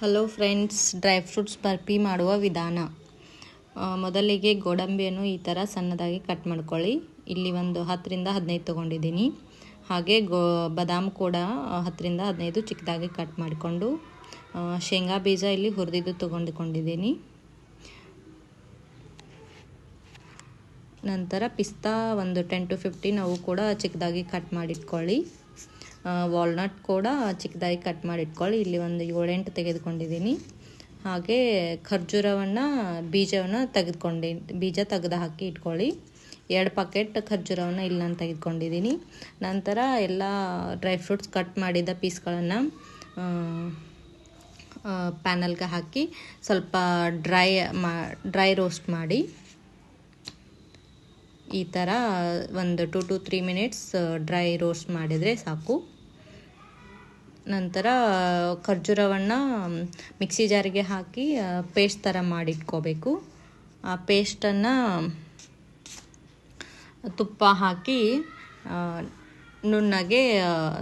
Hello friends dry fruits burfi ಮಾಡುವ ವಿಧಾನ. ಮೊದಲಿಗೆ ಗೋಡಂಬಿಯನ್ನು ಈ ಥರ ಸಣ್ಣದಾಗಿ ಕಟ್ ಮಾಡ್ಕೊಳ್ಳಿ. ಇಲ್ಲಿ ಒಂದು ಹತ್ತರಿಂದ ಹದಿನೈದು ತೊಗೊಂಡಿದ್ದೀನಿ. ಹಾಗೆ ಗೋ, ಬಾದಾಮ್ ಕೂಡ ಹತ್ತರಿಂದ ಹದಿನೈದು ಚಿಕ್ಕದಾಗಿ ಕಟ್ ಮಾಡಿಕೊಂಡು ಶೇಂಗಾ ಬೀಜ ಇಲ್ಲಿ ಹುರಿದಿದ್ದು ತೊಗೊಂಡುಕೊಂಡಿದ್ದೀನಿ. ನಂತರ ಪಿಸ್ತಾ ಒಂದು ಟೆನ್ ಟು ಫಿಫ್ಟೀನ್ ಅವು ಕೂಡ ಚಿಕ್ಕದಾಗಿ ಕಟ್ ಮಾಡಿಟ್ಕೊಳ್ಳಿ. ವಾಲ್ನಟ್ ಕೂಡ ಚಿಕ್ಕದಾಗಿ ಕಟ್ ಮಾಡಿ ಇಟ್ಕೊಳ್ಳಿ ಇಲ್ಲಿ ಒಂದು ಏಳೆಂಟು ತೆಗೆದುಕೊಂಡಿದ್ದೀನಿ. ಹಾಗೆ ಖರ್ಜೂರವನ್ನು, ಬೀಜವನ್ನು ತೆಗೆದುಕೊಂಡಿ, ಬೀಜ ತೆಗೆದು ಹಾಕಿ ಇಟ್ಕೊಳ್ಳಿ. ಎರಡು ಪಾಕೆಟ್ ಖರ್ಜೂರವನ್ನು ಇಲ್ಲಿ ನಾನು ತೆಗೆದುಕೊಂಡಿದ್ದೀನಿ. ನಂತರ ಎಲ್ಲ ಡ್ರೈ ಫ್ರೂಟ್ಸ್ ಕಟ್ ಮಾಡಿದ ಪೀಸ್ಗಳನ್ನು ಪ್ಯಾನಲ್ಗೆ ಹಾಕಿ ಸ್ವಲ್ಪ ಡ್ರೈ ಮಾ ಡ್ರೈ ರೋಸ್ಟ್ ಮಾಡಿ. ಈ ಥರ ಒಂದು two two three minutes dry roast ಮಾಡಿದರೆ ಸಾಕು. ನಂತರ ಖರ್ಜೂರವನ್ನು ಮಿಕ್ಸಿ ಜಾರಿಗೆ ಹಾಕಿ ಪೇಸ್ಟ್ ಥರ ಮಾಡಿಟ್ಕೋಬೇಕು. ಆ ಪೇಸ್ಟನ್ನು ತುಪ್ಪ ಹಾಕಿ ನುಣ್ಣಗೆ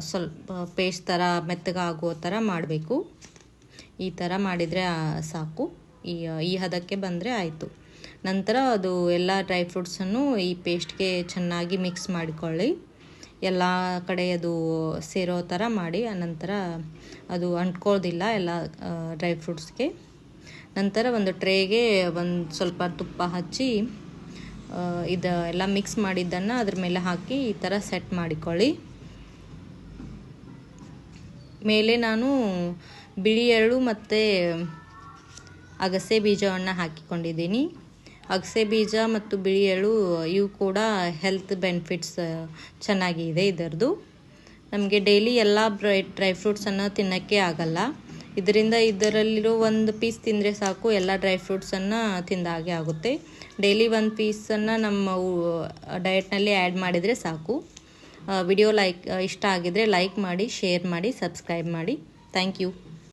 ಸ್ವಲ್ಪ ಪೇಸ್ಟ್ ಥರ ಮೆತ್ತಗಾಗೋ ಥರ ಮಾಡಬೇಕು. ಈ ಥರ ಮಾಡಿದರೆ ಸಾಕು. ಈ ಈ ಹದಕ್ಕೆ ಬಂದರೆ ಆಯಿತು. ನಂತರ ಅದು ಎಲ್ಲ ಡ್ರೈ ಫ್ರೂಟ್ಸನ್ನು ಈ ಪೇಸ್ಟ್ಗೆ ಚೆನ್ನಾಗಿ ಮಿಕ್ಸ್ ಮಾಡಿಕೊಳ್ಳಿ. ಎಲ್ಲ ಕಡೆ ಅದು ಸೇರೋ ಥರ ಮಾಡಿ, ಆನಂತರ ಅದು ಅಂಟ್ಕೊಳ್ಳೋದಿಲ್ಲ ಎಲ್ಲ ಡ್ರೈ ಫ್ರೂಟ್ಸ್ಗೆ. ನಂತರ ಒಂದು ಟ್ರೇಗೆ ಒಂದು ಸ್ವಲ್ಪ ತುಪ್ಪ ಹಚ್ಚಿ ಇದು ಎಲ್ಲ ಮಿಕ್ಸ್ ಮಾಡಿದ್ದನ್ನು ಅದ್ರ ಮೇಲೆ ಹಾಕಿ ಈ ಥರ ಸೆಟ್ ಮಾಡಿಕೊಳ್ಳಿ. ಮೇಲೆ ನಾನು ಬಿಳಿ ಎಳ್ಳು ಮತ್ತು ಅಗಸೆ ಬೀಜವನ್ನು ಹಾಕಿಕೊಂಡಿದ್ದೀನಿ. ಅಗಸೆ ಬೀಜ ಮತ್ತು ಬಿಳಿ ಎಳು ಇವು ಕೂಡ ಹೆಲ್ತ್ ಬೆನಿಫಿಟ್ಸ್ ಚೆನ್ನಾಗಿದೆ ಇದರದು. ನಮಗೆ ಡೈಲಿ ಎಲ್ಲ ಡ್ರೈ ಡ್ರೈ ಫ್ರೂಟ್ಸನ್ನು ತಿನ್ನೋಕ್ಕೆ ಆಗಲ್ಲ. ಇದರಿಂದ ಇದರಲ್ಲಿರೋ ಒಂದು ಪೀಸ್ ತಿಂದರೆ ಸಾಕು, ಎಲ್ಲ ಡ್ರೈ ಫ್ರೂಟ್ಸನ್ನು ತಿಂದ ಹಾಗೆ ಆಗುತ್ತೆ. ಡೈಲಿ ಒಂದು ಪೀಸನ್ನು ನಮ್ಮ ಡಯಟ್ನಲ್ಲಿ ಆ್ಯಡ್ ಮಾಡಿದರೆ ಸಾಕು. ವಿಡಿಯೋ ಲೈಕ್ ಇಷ್ಟ ಆಗಿದರೆ ಲೈಕ್ ಮಾಡಿ ಶೇರ್ ಮಾಡಿ ಸಬ್ಸ್ಕ್ರೈಬ್ ಮಾಡಿ. Thank you